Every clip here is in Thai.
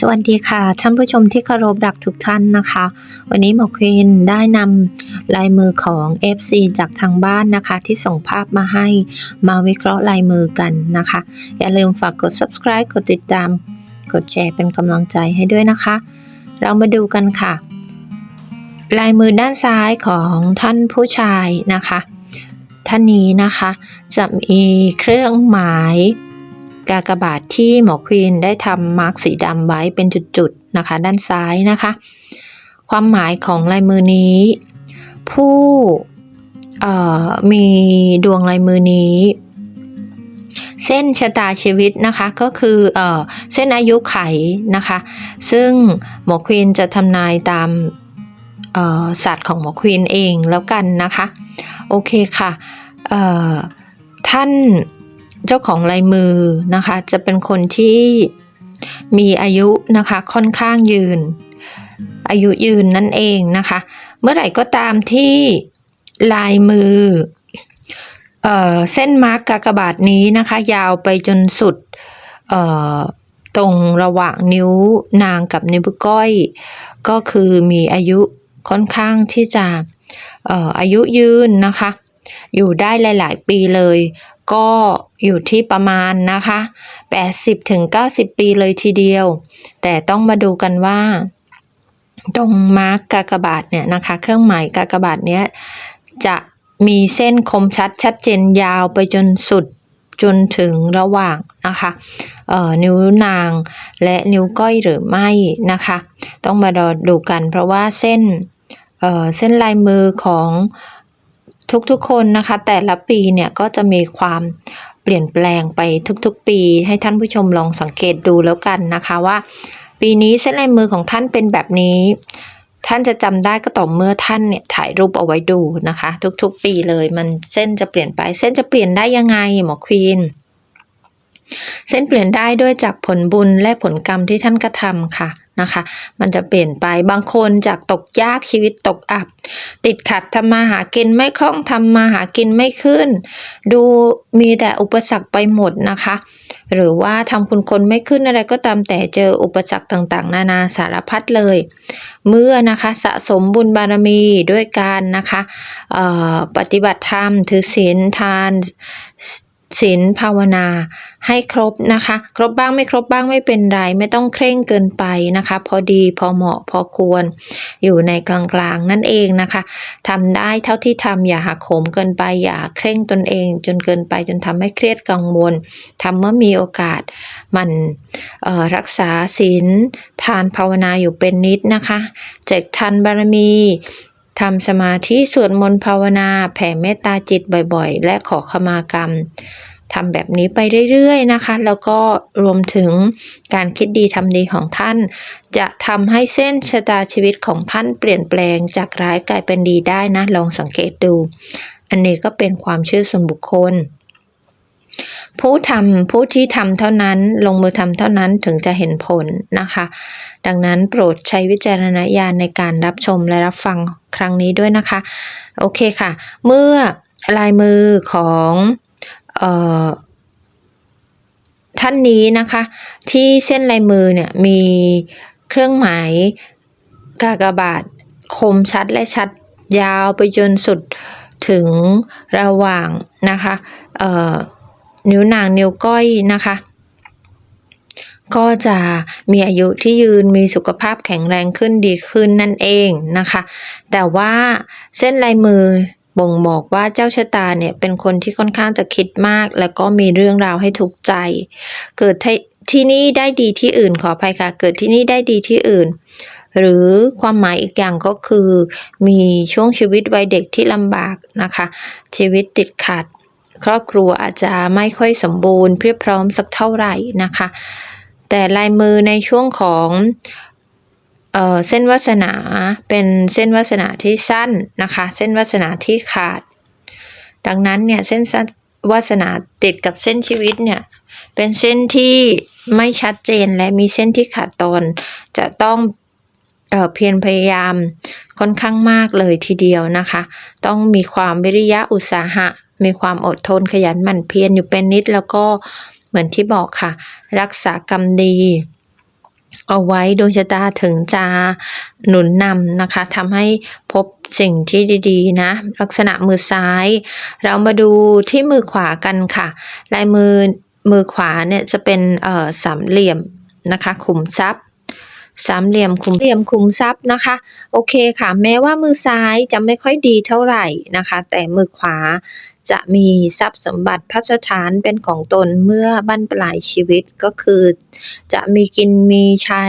สวัสดีค่ะ ท่านผู้ชมที่เคารพรักทุกท่านนะคะ วันนี้หมอควินได้นำลายมือของ FC จากทางบ้านนะคะ ที่ส่งภาพมาให้มาวิเคราะห์ลายมือกันนะคะ อย่าลืมฝากกด subscribe กดติดตาม กดแชร์เป็นกำลังใจให้ด้วยนะคะ เรามาดูกันค่ะ ลายมือด้านซ้ายของท่านผู้ชายนะคะ ท่านนี้นะคะ จะมีเครื่องหมาย กากบาทที่หมอควีนได้ทำมาร์กสีดำไว้เป็นจุดๆนะคะ ด้านซ้ายนะคะ ความหมายของลายมือนี้ ผู้มีดวงลายมือนี้ เส้นชะตาชีวิตนะคะก็คือเอเส้นอายุไขนะคะ ซึ่งหมอควีนจะทำนายตามเอ่อศาสตร์ของหมอควีนเองแล้วกันนะคะ โอเคค่ะท่าน เจ้าของลายมือนะคะ จะเป็นคนที่มีอายุนะคะค่อนข้างยืน อายุยืนนั่นเองนะคะ เมื่อไหร่ก็ตามที่ลายมือเออเส้นมาร์กกากบาทนี้นะคะ ยาวไปจนสุดตรงระหว่างนิ้วนางกับนิ้วก้อย ก็คือมีอายุค่อนข้างที่จะอออายุยืนนะคะ อยู่ได้หลาย ๆ ปีเลย ก็อยู่ที่ประมาณนะคะ 80ถึง90ปีเลยทีเดียว แต่ต้องมาดูกันว่า ตรงมาร์กกากบาทเนี่ยนะคะ เครื่องหมายกากบาทเนี้ยจะมีเส้นคมชัดชัดเจนยาวไปจนสุดจนถึงระหว่างนะคะเอ่อนิ้วนางและนิ้วก้อยหรือไม่นะคะ ต้องมารอดูกันเพราะว่าเส้นเอ่อเส้นลายมือของ ทุกๆคนนะคะ แต่ละปีเนี่ยก็จะมีความเปลี่ยนแปลงไปทุกๆ ปี ให้ท่านผู้ชมลองสังเกตดูแล้วกันนะคะว่า ปีนี้เส้นลายมือของท่านเป็นแบบนี้ ท่านจะจำได้ก็ต่อเมื่อท่านเนี่ยถ่ายรูปเอาไว้ดูนะคะ ทุกๆ ปีเลยมันเส้นจะเปลี่ยนไป เส้นจะเปลี่ยนได้ยังไงหมอควีน เส้นเปลี่ยนได้ด้วยจากผลบุญและผลกรรมที่ท่านกระทำค่ะนะคะ มันจะเปลี่ยนไปบางคนจากตกยากชีวิตตกอับ ติดขัดทำมาหากินไม่คล่องทำมาหากินไม่ขึ้น ดูมีแต่อุปสรรคไปหมดนะคะ หรือว่าทำคุณคนไม่ขึ้นอะไรก็ตามแต่เจออุปสรรคต่างๆ นานาสารพัดเลย เมื่อนะคะสะสมบุญบารมีด้วยการนะคะปฏิบัติธรรมถือศีลทาน ศีลภาวนาให้ครบนะคะ ครบบ้างไม่ครบบ้างไม่เป็นไร ไม่ต้องเคร่งเกินไปนะคะ พอดีพอเหมาะพอควร อยู่ในกลางๆนั่นเองนะคะทำได้เท่าที่ทำอย่าหักโหมเกินไปอย่าเคร่งตนเอง จนเกินไปจนทำให้เครียดกังวลทำเมื่อมีโอกาสมันรักษาศีลทานภาวนาอยู่เป็นนิดนะคะเจกทันบารมี ทำสมาธิสวดมนต์ภาวนาแผ่เมตตาจิตบ่อยๆ และขอขมากรรมทำแบบนี้ไปเรื่อยๆนะคะ แล้วก็รวมถึงการคิดดีทำดีของท่าน จะทำให้เส้นชะตาชีวิตของท่านเปลี่ยนแปลงจากร้ายกลายเป็นดีได้นะ ลองสังเกตดู อันนี้ก็เป็นความเชื่อส่วนบุคคล ผู้ทำผู้ที่ทำเท่านั้นลงมือทำเท่านั้นถึงจะเห็นผลนะคะ ดังนั้นโปรดใช้วิจารณญาณในการรับชมและรับฟัง ครั้งนี้ด้วยนะคะ โอเคค่ะ เมื่อลายมือของออท่านนี้นะคะ ที่เส้นลายมือเนี่ยมีเครื่องหมายกากบาทคมชัดและชัดยาวไปจนสุดถึงระหว่างนะคะนิ้วนางนิ้วก้อยนะคะ ก็จะมีอายุที่ยืนมีสุขภาพแข็งแรงขึ้นดีขึ้นนั่นเองนะคะ แต่ว่าเส้นลายมือบ่งบอกว่าเจ้าชะตาเนี่ยเป็นคนที่ค่อนข้างจะคิดมาก แล้วก็มีเรื่องราวให้ทุกข์ใจ เกิดที่ที่นี่ได้ดีที่อื่นขออภัยค่ะ เกิดที่นี่ได้ดีที่อื่น หรือความหมายอีกอย่างก็คือ มีช่วงชีวิตวัยเด็กที่ลำบากนะคะ ชีวิตติดขัด ครอบครัวอาจจะไม่ค่อยสมบูรณ์เพียบพร้อมสักเท่าไหร่นะคะ แต่ลายมือในช่วงของเอ่อเส้นวาสนาเป็นเส้นวาสนาที่สั้นนะคะ เส้นวาสนาที่ขาด ดังนั้นเนี่ยเส้นวาสนาติดกับเส้นชีวิตเนี่ยเป็นเส้นที่ไม่ชัดเจนและมีเส้นที่ขาดตอนจะต้องเอ่อเพียรพยายามค่อนข้างมากเลยทีเดียวนะคะ ต้องมีความวิริยะอุตสาหะ มีความอดทนขยันหมั่นเพียรอยู่เป็นนิดแล้วก็ มือนที่บอกค่ะ รักษากรรมดี เอาไว้ดวงชะตาถึงจะหนุนนำนะคะทำให้พบสิ่งที่ดีๆ นะ ลักษณะมือซ้าย เรามาดูที่มือขวากันค่ะ ลายมือมือขวาเนี่ยจะเป็นเออสามเหลี่ยมนะคะขุมทรัพย์ สามเหลี่ยมขุมเหลี่ยมขุมทรัพย์นะคะ โอเคค่ะ แม้ว่ามือซ้ายจะไม่ค่อยดีเท่าไหร่นะคะ แต่มือขวาจะมีทรัพย์สมบัติพัสถานเป็นของตนเมื่อบั้นปลายชีวิตก็คือ จะมีกินมีใช้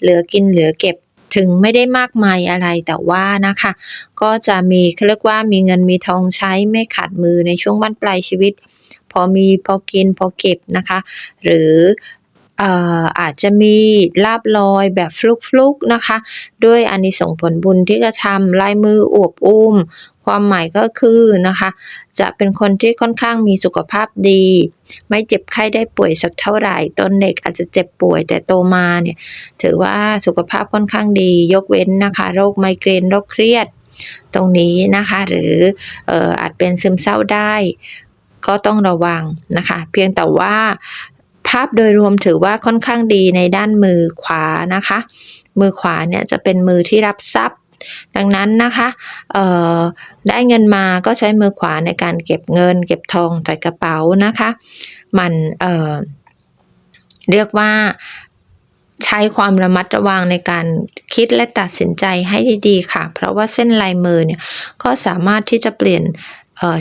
เหลือกินเหลือเก็บถึงไม่ได้มากมายอะไรแต่ว่านะคะ ก็จะมีเขาเรียกว่ามีเงินมีทองใช้ไม่ขาดมือในช่วงบั้นปลายชีวิต พอมีพอกินพอเก็บนะคะ หรือ อาจจะมีลาบลอยแบบฟลุกๆนะคะ ด้วยอานิสงส์ผลบุญที่กระทำลายมืออวบอุ้ม ความหมายก็คือนะคะ จะเป็นคนที่ค่อนข้างมีสุขภาพดี ไม่เจ็บไข้ได้ป่วยสักเท่าไหร่ตอนเด็กอาจจะเจ็บป่วยแต่โตมาเนี่ยถือว่าสุขภาพค่อนข้างดี ยกเว้นนะคะ โรคไมเกรนโรคเครียดตรงนี้นะคะ หรืออออาจเป็นซึมเศร้าได้ก็ต้องระวังนะคะ เพียงแต่ว่า ภาพโดยรวมถือว่าค่อนข้างดีในด้านมือขวานะคะ มือขวาเนี่ยจะเป็นมือที่รับทรัพย์ ดังนั้นนะคะเออได้เงินมาก็ใช้มือขวาในการเก็บเงิน เก็บทองใส่กระเป๋านะคะ มันเออเรียกว่าใช้ความระมัดระวังในการคิดและตัดสินใจให้ดีๆค่ะ เพราะว่าเส้นลายมือเนี่ยก็สามารถที่จะเปลี่ยน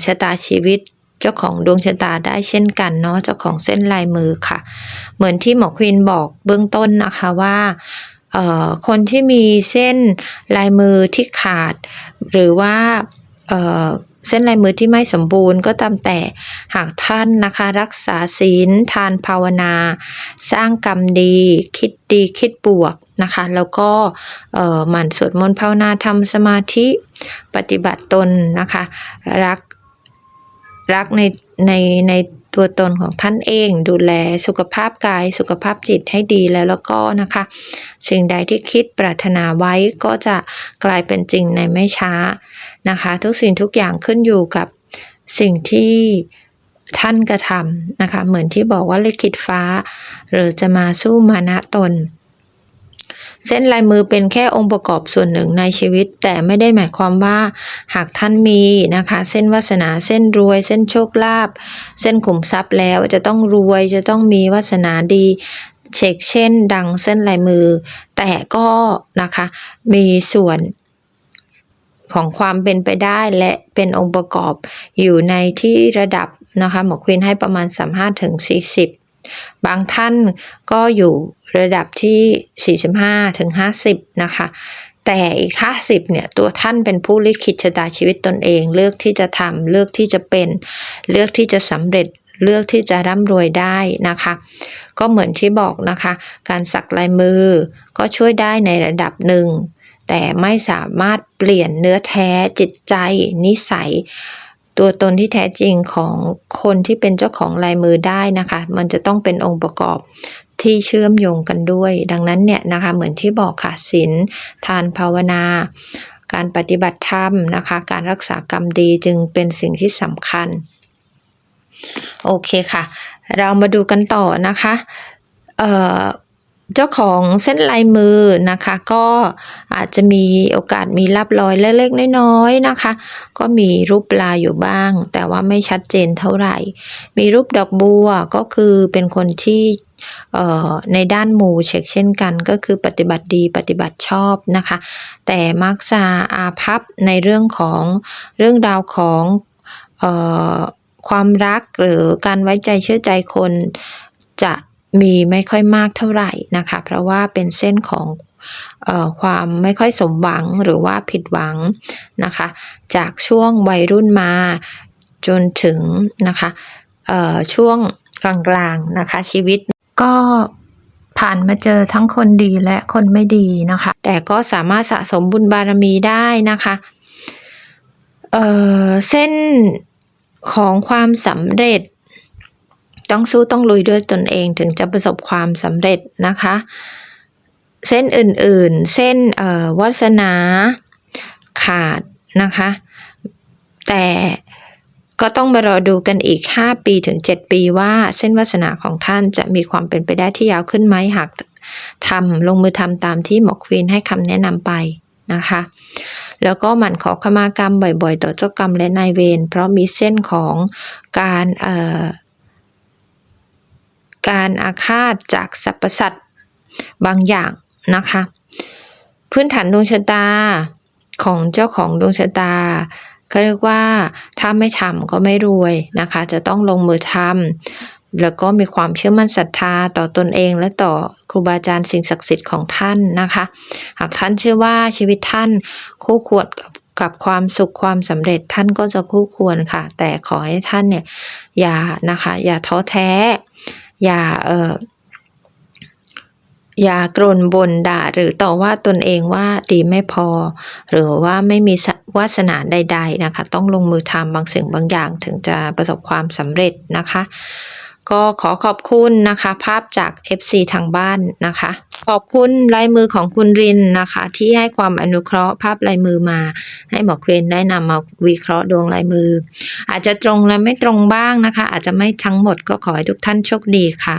ชะตาชีวิต เจ้าของดวงชะตาได้เช่นกันเนาะเจ้าของเส้นลายมือค่ะ เหมือนที่หมอควินบอกเบื้องต้นนะคะว่าคนที่มีเส้นลายมือที่ขาด หรือว่าเส้นลายมือที่ไม่สมบูรณ์ก็ตามแต่หากท่านนะคะรักษาศีลทานภาวนา สร้างกรรมดี คิดดีคิดบวกนะคะแล้วก็หมั่นสวดมนต์ภาวนาทำสมาธิปฏิบัติตนนะคะ รัก รักในในในตัวตนของท่านเอง ดูแลสุขภาพกาย สุขภาพจิตให้ดีแล้วแล้วก็นะคะ สิ่งใดที่คิดปรารถนาไว้ก็จะกลายเป็นจริงในไม่ช้านะคะ ทุกสิ่งทุกอย่างขึ้นอยู่กับสิ่งที่ท่านกระทำนะคะ เหมือนที่บอกว่าลิขิตฟ้า หรือจะมาสู้มานะตน เส้นลายมือเป็นแค่องค์ประกอบส่วนหนึ่งในชีวิต แต่ไม่ได้หมายความว่าหากท่านมีนะคะ เส้นวาสนาเส้นรวย เส้นโชคลาภเส้นขุมทรัพย์แล้วจะต้องรวยจะต้องมีวาสนาดีเช็คเช่น ดังเส้นลายมือ แต่ก็นะคะมีส่วนของความเป็นไปได้และเป็นองค์ประกอบอยู่ในที่ระดับนะคะหมอควินให้ประมาณ 35ถึง40 บางท่านก็อยู่ระดับที่ 45ถึง50 นะคะ แต่อีก 50 เนี่ย ตัวท่านเป็นผู้ลิขิตชะตาชีวิตตนเอง เลือกที่จะทำเลือกที่จะเป็น เลือกที่จะสำเร็จเลือกที่จะร่ำรวยได้นะคะ ก็เหมือนที่บอกนะคะ การสักลายมือก็ช่วยได้ในระดับหนึ่ง แต่ไม่สามารถเปลี่ยนเนื้อแท้จิตใจ นิสัย ตัวตนที่แท้จริงของคนที่เป็นเจ้าของลายมือได้นะคะ มันจะต้องเป็นองค์ประกอบที่เชื่อมโยงกันด้วย ดังนั้นเนี่ยนะคะเหมือนที่บอกค่ะศีลทานภาวนา การปฏิบัติธรรมนะคะ การรักษากรรมดีจึงเป็นสิ่งที่สำคัญ โอเคค่ะ เรามาดูกันต่อนะคะ เอ่อ เจ้าของเส้นลายมือนะคะ ก็อาจจะมีโอกาสมีลับรอยเล็กๆน้อยๆนะคะ ก็มีรูปปลาอยู่บ้าง แต่ว่าไม่ชัดเจนเท่าไหร่ มีรูปดอกบัวก็คือเป็นคนที่เอ่อในด้านหมู่เช็คเช่นกัน ก็คือปฏิบัติดีปฏิบัติชอบนะคะ แต่มักจะอาภัพในเรื่องของเรื่องราวของเอ่อความรักหรือการไว้ใจเชื่อใจคนจะ มีไม่ค่อยมากเท่าไหร่นะคะ เพราะว่าเป็นเส้นของออความไม่ค่อยสมหวังหรือว่าผิดหวังนะคะ จากช่วงวัยรุ่นมาจนถึงนะคะช่วงกลางๆนะคะ ชีวิตก็ผ่านมาเจอทั้งคนดีและคนไม่ดีนะคะ แต่ก็สามารถสะสมบุญบารมีได้นะคะเเส้นของความสำเร็จ ต้องสู้ต้องลุยด้วยตนเองถึงจะประสบความสำเร็จนะคะ เส้นอื่นๆ เส้นวาสนาขาดนะคะ แต่ก็ต้องมารอดูกันอีก 5 ปีถึง 7 ปีว่าเส้นวาสนาของท่านจะมีความเป็นไปได้ที่ยาวขึ้นไหมหากทำลงมือทำตามที่หมอควีนให้คำแนะนำไปนะคะ แล้วก็หมั่นขอขมากรรมบ่อยๆ ต่อเจ้ากรรมและนายเวรเพราะมีเส้นของการเอ่อ การอาฆาตจากสรรพสัตว์บางอย่างนะคะ พื้นฐานดวงชะตาของเจ้าของดวงชะตาเขาเรียกว่าถ้าไม่ทำก็ไม่รวยนะคะ จะต้องลงมือทำแล้วก็มีความเชื่อมั่นศรัทธาต่อตนเองและต่อครูบาอาจารย์สิ่งศักดิ์สิทธิ์ของท่านนะคะ หากท่านเชื่อว่าชีวิตท่านคู่ควรกับกับความสุขความสำเร็จท่านก็จะคู่ควรค่ะ แต่ขอให้ท่านเนี่ยอย่านะคะ อย่าท้อแท้ อย่าเอออย่ากรนบ่นด่าหรือต่อว่าตนเองว่าดีไม่พอ หรือว่าไม่มีวาสนาใด ๆนะคะ ต้องลงมือทำบางสิ่งบางอย่างถึงจะประสบความสำเร็จนะคะ ก็ขอขอบคุณนะคะ ภาพจาก FC ทางบ้านนะคะ ขอบคุณลายมือของคุณรินนะคะ ที่ให้ความอนุเคราะห์ภาพลายมือมา ให้หมอเควนได้นำมาวิเคราะห์ดวงลายมือ อาจจะตรงและไม่ตรงบ้างนะคะ อาจจะไม่ทั้งหมดก็ขอให้ทุกท่านโชคดีค่ะ